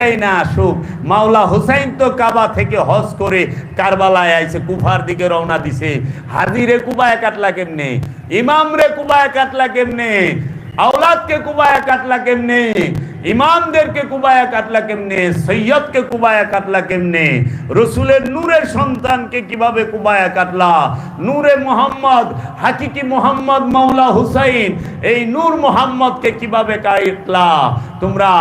না কুবায় রে রসুলের নূরের সন্তানকে কীভাবে কুবায়া কাটলা? নূরে মোহাম্মদ, হাকিকি মোহাম্মদ মাওলা হুসাইন, এই নূর মোহাম্মদকে কীভাবে কাটলা? তোমরা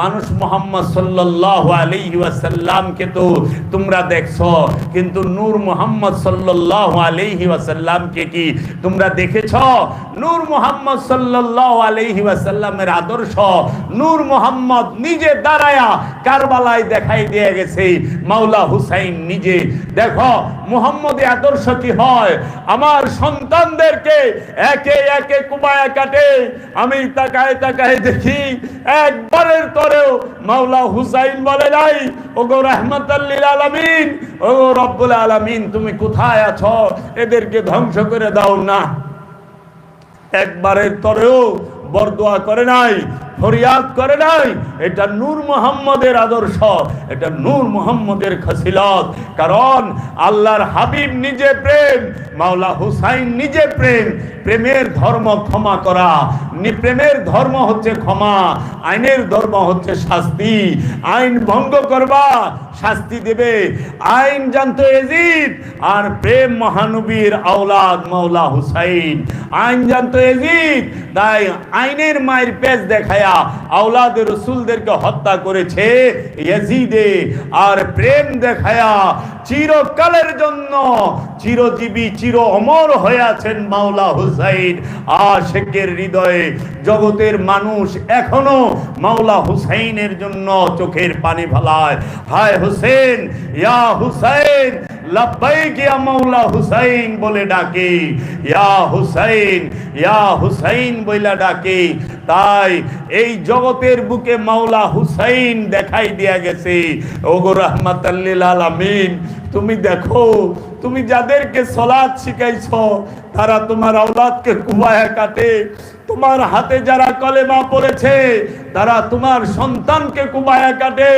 মানুষ মোহাম্মদ সাল্লাল্লাহু আলাইহি ওয়াসাল্লামকে তো তোমরা দেখছ, কিন্তু নূর মোহাম্মদ সাল্লাল্লাহু আলাইহি ওয়াসাল্লামকে কি তোমরা দেখেছ? নূর মোহাম্মদ সাল্লাল্লাহু আলাইহি ওয়াসাল্লামের আদর্শ নূর মোহাম্মদ নিজে দাঁড়ায়া কারবালায় দেখাই দিয়ে গেছে, মাওলা হুসাইন নিজে। দেখো মোহাম্মদের আদর্শ কি হয়? আমার সন্তানদেরকে একে একে কুবায়া কাটে, আমি তাকায় তাকায় দেখি, একবারের তরেও মাওলা হুসাইন বলে নাই, ওগো রহমতাল্লিল আলামিন গো রব্বুল আলামিন, তুমি কোথায় আছো? এদেরকে ধ্বংস করে দাও না। একবারের তরেও বরদোয়া করে নাই ফরিয়াদ করে নাই, এটা নূর মোহাম্মদের আদর্শ, এটা নূর মোহাম্মদের খসিলত। কারণ আল্লাহর হাবিব নিজে প্রেম, মাওলা হুসাইন নিজে প্রেম, প্রেমের ধর্ম ক্ষমা করা। প্রেমের ধর্ম হচ্ছে ক্ষমা, আইনের ধর্ম হচ্ছে শাস্তি। আইন ভঙ্গ করবা, শাস্তি দেবে। আইন জানতো এজিদ, আর প্রেম মহানবীর আওলাদ মাওলা হুসাইন। আইন জানতো এজিদ, তাই আইনের মায়ের পেজ দেখায়া আওলাদ রসুলদেরকে হত্যা করেছে ইয়াজিদে। আর প্রেম দেখায়া চিরকালের জন্য চিরজীবী, চির অমর হয়ে মাওলা হুসাইন। আশেকের হৃদয়ে জগতের মানুষ এখনও মাওলা হুসাইনের জন্য চোখের পানি ফেলায়। হায় হুসেন, ইয়া হুসাইন লাব্বাইক ইয়া মাওলা হুসাইন বলে ডাকে। ইয়া হুসাইন ইয়া হুসাইন বইলা ডাকে। তাই এই জগতের বুকে মাওলা হুসাইন দেখাই দিয়া গেছে। ওগো রহমাতাল্লিল আলামিন, তুমি দেখো, তুমি যাদেরকে সলাদ শিখাইছ, তারা তোমার আওলাদকে কুবায়া কাটে। তোমার হাতে যারা কলেমা পড়েছে, তারা তোমার সন্তানকে কুবায়া কাটে।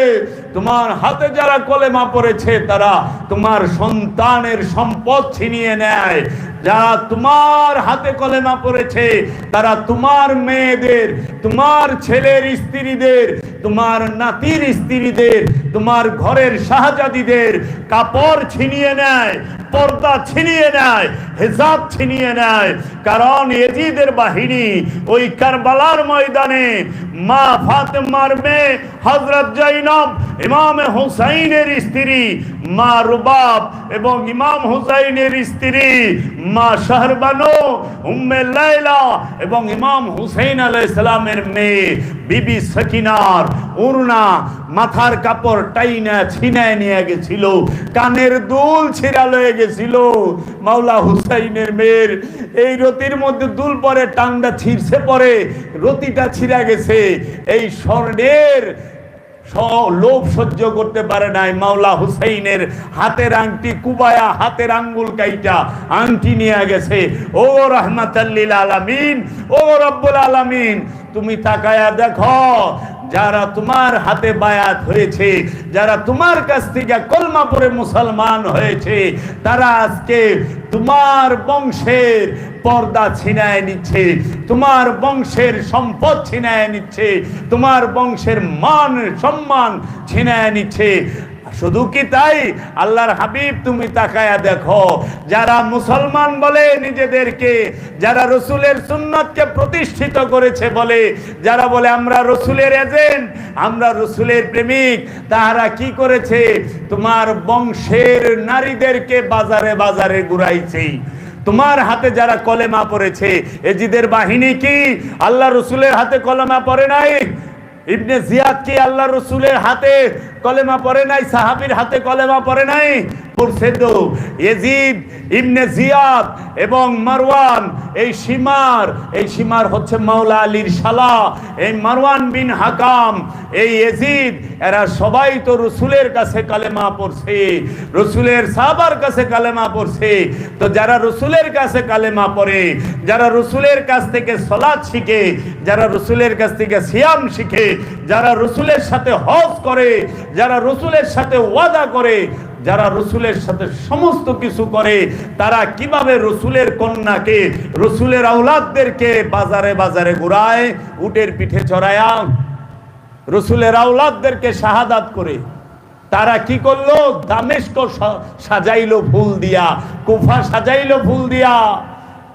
তোমার হাতে যারা কলেমা পড়েছে, তারা তোমার সন্তানের সম্পদ ছিনিয়ে নেয়। যারা তোমার হাতে কলেমা পড়েছে, তারা তোমার মেয়েদের, তোমার ছেলের স্ত্রীদের, তোমার নাতির স্ত্রীদের, তোমার ঘরের শাহজাদিদের কাপড় ছিনিয়ে নেয়, পর্দা ছিনিয়ে নেয়, হেজাব ছিনিয়ে নেয়। কারণ এজিদের বাহিনী ওই কারবালার ময়দানে মা ফাতেমার মেয়ে হজরত জৈনব ইমাম হুসাইনের স্ত্রী, মা রুবাব এবং ইমাম হুসাইনের স্ত্রী, মা শাহরবানো, উম্মে লাইলা এবং ইমাম হুসাইন আলাইহিস সালামের মেয়ে, বিবি সকিনার। উরনা মাথার কাপড় টাইনা ছিনায় নিয়ে গেছিল, কানের দুল ছিঁড়া লয়ে গেছিল। মাওলা হুসাইনের মেয়ের এই রতির মধ্যে দুল পরে, টাংটা ছিঁড়ছে পরে, রতিটা ছিঁড়া গেছে। এই স্বর্ণের লোভ সহ্য করতে পারে নাই মাওলা হুসাইনের। হাতের আংটি কুবায়া, হাতের আঙ্গুল কাইটা আংটি নিয়ে গেছে। ও রহমাতাল্লিল আলামিন, ও রব্বুল আলামিন, তুমি তাকায়া দেখো যারা তোমার হাতে বায়াত হয়েছে যারা তোমার কাছ থেকে কলমা পরে মুসলমান হয়েছে, তারা আজকে তোমার বংশের পর্দা ছিনায় নিচ্ছে, তোমার বংশের সম্পদ ছিনায় নিচ্ছে, তোমার বংশের মান সম্মান ছিনায় নিচ্ছে। শুধু কি তাই? আল্লাহর হাবিব, তুমি তাকায়া দেখো। যারা মুসলমান বলে নিজেদেরকে, যারা রসুলের সুন্নতকে প্রতিষ্ঠিত করেছে বলে, যারা বলে আমরা রসুলের এজেন্ট, আমরা রসুলের প্রেমিক, তাহারা কি করেছে? তোমার বংশের নারীদেরকে বাজারে বাজারে ঘুরাইছে। তোমার হাতে যারা কলেমা পড়েছে, এজিদের বাহিনী কি? আল্লাহ রসুলের হাতে কলেমা পড়ে নাই? ইবনে জিয়াদ কি আল্লাহ রসুলের হাতে কলেমা পরে নাই সাহাবির হাতে কলেমা পরে নাই। পড়ছে এজিদ ইবনে এবং মারওয়ান। এই সীমার এই সীমার হচ্ছে মাওলা আলীর শালা। এই মারওয়ান বিন হাকাম, এই এজিদ এরা সবাই তো রসুলের কাছে কালেমা পড়ছে। রসুলের সাহাবার কাছে কালেমা পড়ছে। তো যারা রসুলের কাছে কালেমা পড়ে, যারা রসুলের কাছ থেকে সলাদ শিখে, যারা রসুলের কাছ থেকে সিয়াম শিখে, যারা রসুলের সাথে হজ করে, যারা রসুলের সাথে ওয়াদা করে যারা রসুলের সাথে সমস্ত কিছু করে, তারা কীভাবে রসুলের কন্যাকে, রসুলের আউলাদদেরকে বাজারে বাজারে ঘুরায়, উটের পিঠে চড়ায়া, রসুলের আউলাদদেরকে শাহাদাত করে, তারা কি করল? দামেস্ক সাজাইলো ফুল দিয়া, কুফা সাজাইলো ফুল দিয়া,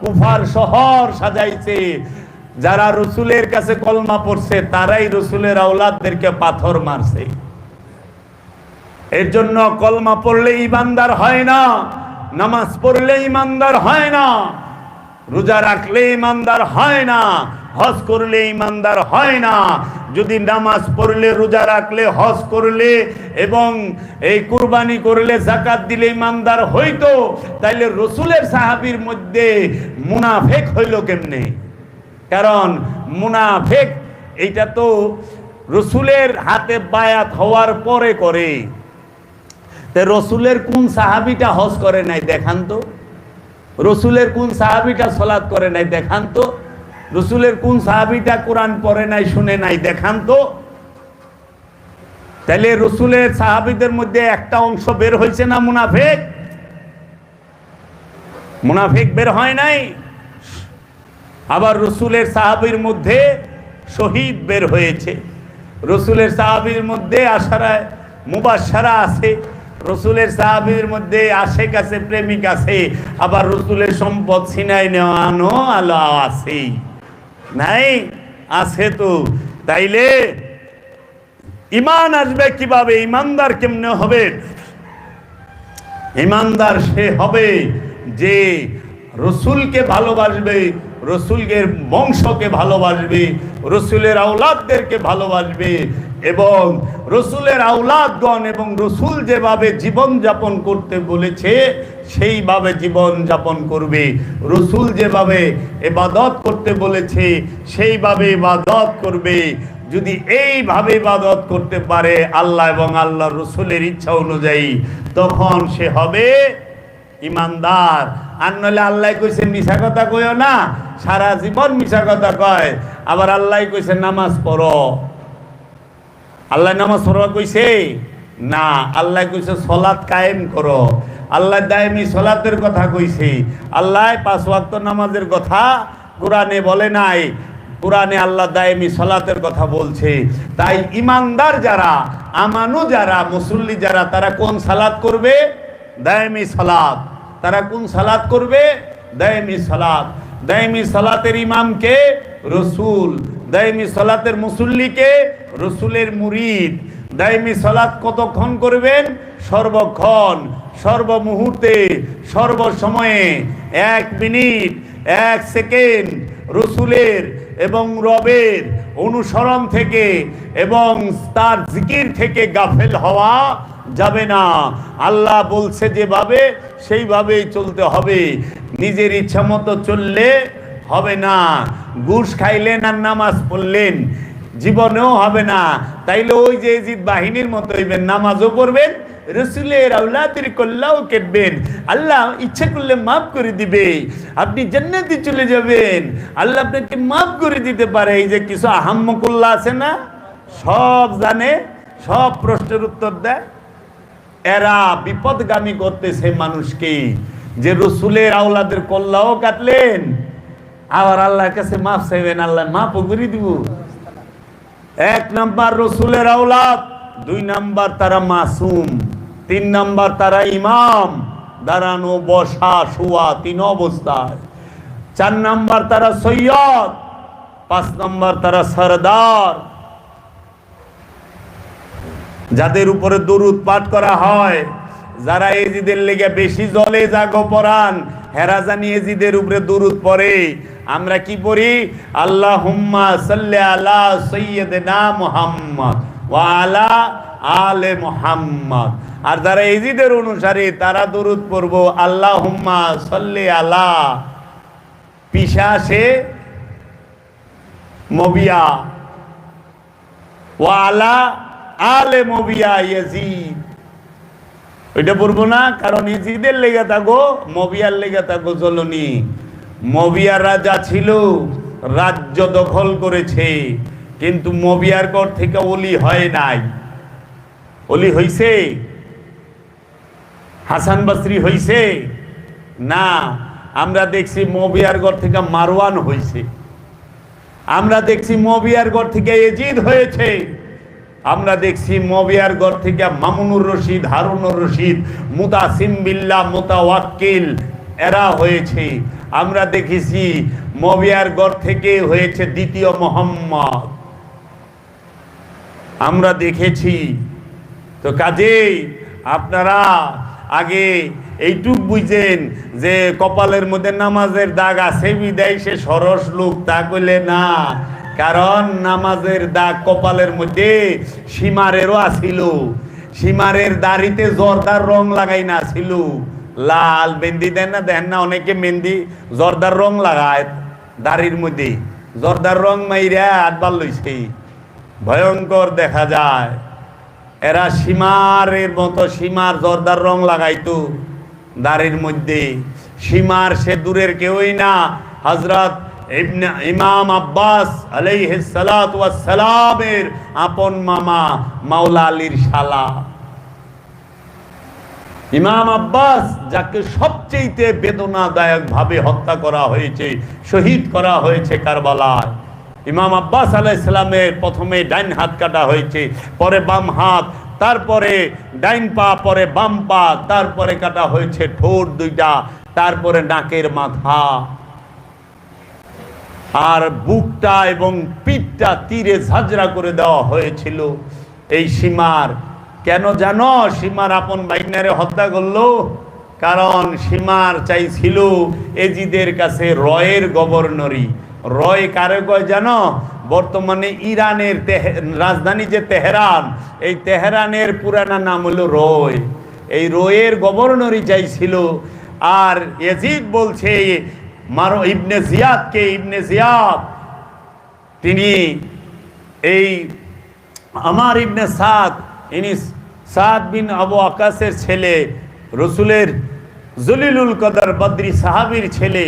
কুফার শহর সাজাইছে। যারা রসুলের কাছে কলমা পড়ছে, তারাই রসুলের আউলাদদেরকে পাথর মারছে। এর জন্য কলমা পড়লে ইমানদার হয় না, নামাজ পড়লে ইমানদার হয় না, রোজা রাখলে ইমানদার হয় না, হজ করলে ইমানদার হয় না। যদি নামাজ পড়লে, রোজা রাখলে, হজ করলে এবং এই কুরবানি করলে জাকাত দিলে ইমানদার হইতো, তাইলে রসুলের সাহাবির মধ্যে মুনাফেক হইল কেমনে? কারণ মুনাফেক, এইটা তো রসুলের হাতে বায়াত হওয়ার পরে করে। তে রসুলের কোন সাহাবিটা হজ করে নাই দেখান তো। রসুলের কোন সাহাবিটা সলাদ করে নাই দেখান তো। রসুলের কোন সাহাবিটা কোরআন পড়ে নাই, শুনে নাই দেখান তো। তাহলে রসুলের সাহাবিদের মধ্যে একটা অংশ বের হয়েছে না মুনাফেক? মুনাফেক বের হয় নাই? আবার রসুলের সাহাবির মধ্যে শহীদ বের হয়েছে। রসুলের সাহাবির মধ্যে আশারায় মুবাসারা আছে। রসুলের সাহাবির মধ্যে আশেক আছে, প্রেমিক আছে, আবার রসুলের সম্পদ ছিনাই নেওয়ানো আলো আছে। নাই, আছে তো। তাইলে ইমান আসবে কীভাবে? ইমানদার কেমনে হবে? ইমানদার সে হবে যে রসুলকে ভালোবাসবে, রসুলকে বংশকে ভালোবাসবে, রসুলের আউলাদদেরকে ভালোবাসবে এবং রসুলের আউলাদগণ এবং রসুল যেভাবে জীবন যাপন করতে বলেছে, সেইভাবে জীবন যাপন করবে। রসুল যেভাবে এবাদত করতে বলেছে, সেইভাবে ইবাদত করবে। যদি এইভাবে ইবাদত করতে পারে আল্লাহ এবং আল্লাহ রসুলের ইচ্ছা অনুযায়ী, তখন সে হবে ইমানদার। আর নলে আল্লাহ কইছে মিশা কথা কইও না, সারা জীবন মিশা কথা কয়। আবার আল্লাহ কইছে, নামাজ পড়ো। আল্লাহ নামাজ পড়বা কইছে? না, আল্লাহ কইছে সলাৎ কায়েম করো। আল্লাহ দায়মি সলাতের কথা কইছে। আল্লাহ পাঁচ ওয়াক্ত নামাজের কথা কোরআনে বলে নাই। কোরআনে আল্লাহ দায়মি সলাতের কথা বলছে। তাই ইমানদার যারা, আমানু যারা, মুসল্লি যারা, তারা কোন সালাত করবে? দায়মি সালাত তারা কোন সালাত করবে? দায়মি সালাত দায়মি সালাতের ইমামকে রসুল। দায়মি সালাতের মুসল্লিকে রসুলের মুরিদ। দায়মি সালাত কতক্ষণ করবেন? সর্বক্ষণ, সর্বমুহূর্তে, সর্বসময়ে। এক মিনিট, এক সেকেন্ড রসুলের এবং রবের অনুসরণ থেকে এবং তার জিকির থেকে গাফেল হওয়া যাবে না। আল্লাহ বলছে যেভাবে, সেইভাবেই চলতে হবে। নিজের ইচ্ছা মতো চললে হবে না। ঘুষ খাইলেন আর নামাজ পড়লেন, জীবনেও হবে না। তাইলে ওই যে জিদ বাহিনীর মতো হইবেন, নামাজও পড়বেন, রসুলের আউলাদের কল্যাও কেটবেন। আল্লাহ ইচ্ছে করলে মাফ করে দিবে, আপনি চলে যাবেন। আল্লাহ মাফ করে দিতে পারে, এই যে কিছু আছে না? সব জানে, সব প্রশ্নের উত্তর দেয়। এরা বিপদগামী করতেছে মানুষকে, যে রসুলের আউলাদের কল্লাও কাটলেন আবার আল্লাহর কাছে মাফ চাইবেন, আল্লাহ মাফও করে দিব। এক নাম্বার রসুলের আউলাদ দুই নাম্বার তারা মাসুম, তিন নাম্বার তারা ইমাম। দাঁড়ানো, বসা, শোয়া তিন অবস্থায়। চার নাম্বার তারা সৈয়দ, পাঁচ নাম্বার তারা সরদার। যাদের উপরে দরুদ পাঠ করা হয় যারা এজিদের লেগে বেশি জলে জাগো পরান হেরা জানি এজিদের উপরে দরুদ পড়ে। আমরা কি পড়ি? আল্লাহ হুম্মা সাল্লি আলা সৈয়দনা মুহাম্মদ ওয়া আলা আলে মোহাম্মদ। আর যারা এজিদের অনুসারী, তারা দরুদ পড়ব আল্লাহ হুম্মা সল্লি আলা পিসাসে মবিয়া। ওয়ালা আলে মবিয়া ইয়াজিদ। ওইটা পড়ব না, কারণ ইজিদের লেগে থাকো, মবিয়ার লেগে থাকো জ্বলনি মবিয়ার রাজা ছিল, রাজ্য দখল করেছে, কিন্তু মবিয়ার কর থেকে অলি হয় নাই। অলি হইছে? হাসান বাসরি হইছে? না, আমরা দেখছি মবিয়ার ঘর থেকে মারওয়ান হইছে। আমরা দেখছি মবিয়ার ঘর থেকে এজিদ হয়েছে। আমরা দেখছি মবিয়ার ঘর থেকে মামুনুর রশিদ, হারুনুর রশিদ, মুতাসিম বিল্লা মুতাওয়াক্কিল, এরা হয়েছে। আমরা দেখেছি মবিয়ার ঘর থেকে হয়েছে দ্বিতীয় মোহাম্মদ। আমরা দেখেছি। তো কাজেই আপনারা আগে এইটুক বুঝেন যে কপালের মধ্যে নামাজের দাগ আছে, বিদায় সে সরস লোক তা না। কারণ নামাজের দাগ কপালের মধ্যে সীমারেরও আসিল সীমারের দাড়িতে জর্দার রং লাগাই না ছিল লাল মেহেন্দি দেন না দেন না, অনেকে মেহেন্দি জর্দার রং লাগায় দাড়ির মধ্যে। জর্দার রং মাইরা আটবার লইছে। ভয়ঙ্কর দেখা যায়। এরা সীমারের মতো সীমার জর্দার রং লাগাইতো দাড়ির মধ্যে। সীমার সে দূরের কেউই না। হজরত ইমাম আব্বাস সালামের আপন মামা মাওলা আলীর শালা। ইমাম আব্বাস, যাকে সবচেয়ে বেদনাদায়ক ভাবে হত্যা করা হয়েছে, শহীদ করা হয়েছে কারবালায়। ইমাম আব্বাস আলাইসালামের প্রথমে ডাইন হাত কাটা হয়েছে, পরে বাম হাত, তারপরে ডাইন পা, পরে বাম পা, তারপরে কাটা হয়েছে ঠোঁট দুইটা, তারপরে নাকের মাথা। আর বুকটা এবং পিঠটা তীরে ঝাঁঝরা করে দেওয়া হয়েছিল। এই সীমার, কেন জানো? সীমার আপন বাইনারে হত্যা করল। কারণ সীমার চাইছিল এজিদের কাছে রয়ের গভর্নরি রয় কারে কয় জানো? বর্তমানে ইরানের রাজধানী যে তেহরান, এই তেহরানের পুরানা নাম হলো রয়। এই রয়ের গভর্নরই চাইছিল। আর এজিদ বলছে মারো ইবনে জিয়াদকে, ইবনে জিয়াদ। তিনি এই আমার ইবনে সাদ, ইনি সাদ বিন আবু আকাশের ছেলে, রসুলের জলিলুল কদর বদ্রি সাহাবির ছেলে।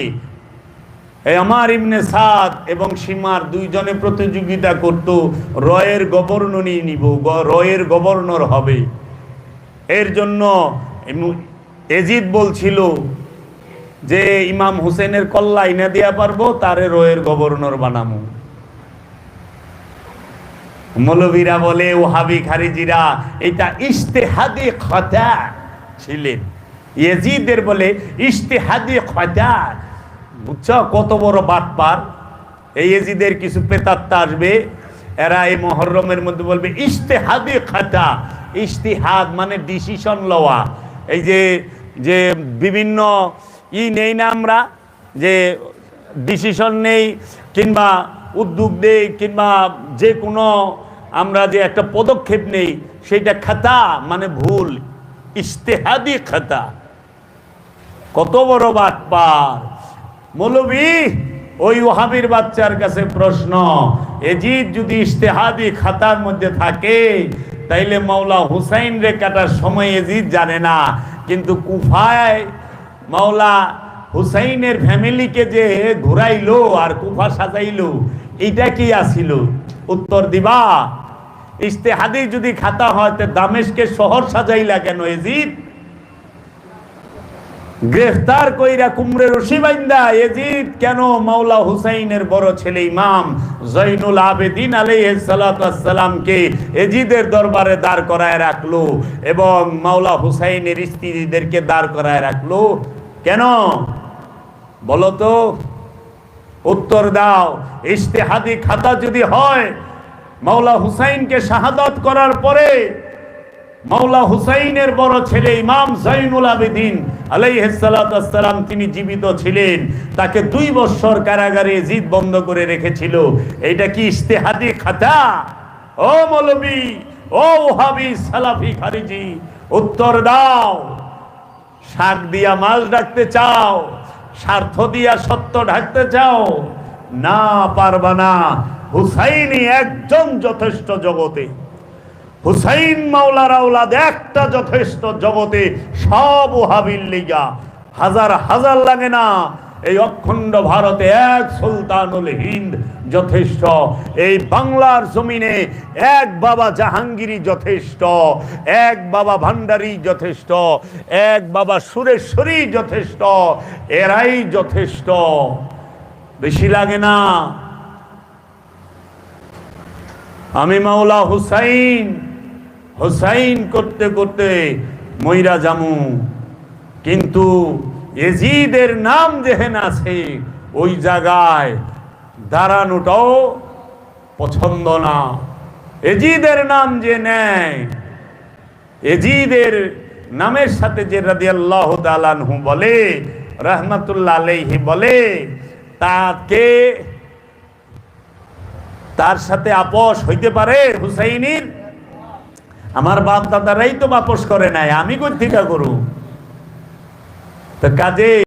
এই আমার ইবনে সাদ এবং সীমার দুইজনে প্রতিযোগিতা করত, রয়ের গভর্নরই নিব রয়ের গভর্নর হবে। এর জন্য এজিদ বলছিল যে ইমাম হোসেনের কল্লা এনে দেয়া পারব, তারে রয়ের গভর্নর বানামু। মৌলবীরা বলে, ওহাবি খারিজিরা, এটা ইস্তেহাদি খতা ছিলেন। ইয়েজিদের বলে ইস্তেহাদি খতা। বুঝছ কত বড় বাটপার? এই এজিদের কিছু প্রেতাত্মা আসবে, এরা এই মহরমের মধ্যে বলবে ইস্তেহাদি খাতা। ইস্তেহাদ মানে ডিসিশন লওয়া। এই যে যে বিভিন্ন ই নেই না আমরা, যে ডিসিশন নেই কিংবা উদ্যোগ নেই কিংবা যে কোনো আমরা যে একটা পদক্ষেপ নেই, সেটা খাতা মানে ভুল ইস্তেহাদি খাতা। কত বড় বাটপার। মৌলবী, ওই ওহাবির বাচ্চার কাছে প্রশ্ন, এজিদ যদি ইস্তেহাদি খাতার মধ্যে থাকে, তাইলে মাওলা হুসাইন রে কাটার সময় এজিদ জানে না, কিন্তু কুফায় মাওলা হুসাইনের ফ্যামিলিকে যে ঘুরাইলো আর কুফা সাজাইলো, এইটা কি আসিল উত্তর দিবা। ইস্তেহাদি যদি খাতা হয়, তো দামেশকে শহর সাজাইলা কেন এজিদ? গ্রেফতার কইরা কুমড়ে রশি বাইন্দা এজিদ, কেন মাওলা হুসাইনের বড় ছেলে ইমাম জৈনুল আবেদিন আলাইহিস সালামকে এজিদের দরবারে দাঁড় করায় রাখল এবং মাওলা হুসাইনের স্ত্রীদেরকে দাঁড় করায় রাখল? কেন? বলো তো উত্তর দাও। ইস্তেহাদি খাতা যদি হয়, মাওলা হুসাইনকে শাহাদাত করার পরে, মাওলা হুসাইনের বড় ছেলে ইমাম জাইনুল আবেদিন আলাইহিসসালাম তিনি জীবিত ছিলেন। তাকে দুই বছর কারাগারে জিদ বন্ধ করে রেখেছিল। এটা কি ইস্তেহাদি খাতা? ও মৌলবী, ও ওহাবি সালাফি খারিজি, উত্তর দাও। শাক দিয়া মাছ ডাকতে চাও, স্বার্থ দিয়া সত্য ঢাকতে চাও, না পারবা না। হুসাইনি একজন যথেষ্ট জগতে। হুসাইন মাওলার আওলাদ একটা যথেষ্ট জগতে, সব হাবিল লিগা। হাজার হাজার লাগে না এই অখণ্ড ভারতে এক সুলতানুল হিন্দ যথেষ্ট। এই বাংলার জমিনে এক বাবা জাহাঙ্গীরই যথেষ্ট, এক বাবা ভান্ডারী যথেষ্ট, এক বাবা সুরেশ্বরী যথেষ্ট, এরাই যথেষ্ট। বেশি লাগে না। আমি মাওলা হুসাইন হুসাইন করতে করতে ময়রা জামু কিন্তু এজিদের নাম যেহেন আছে, ওই জায়গায় দাঁড়ানোটাও পছন্দ না। এজিদের নাম যে নেয় এজিদের নামের সাথে যে রাদি আল্লাহ তালানহু বলে, রহমতুল্লাহ আলাইহি বলে, তাকে তার সাথে আপোষ হইতে পারে হুসাইনির? আমার বাপ দাদারাই তো আপোষ করে নাই, আমি কই থেকে করু তো কাজে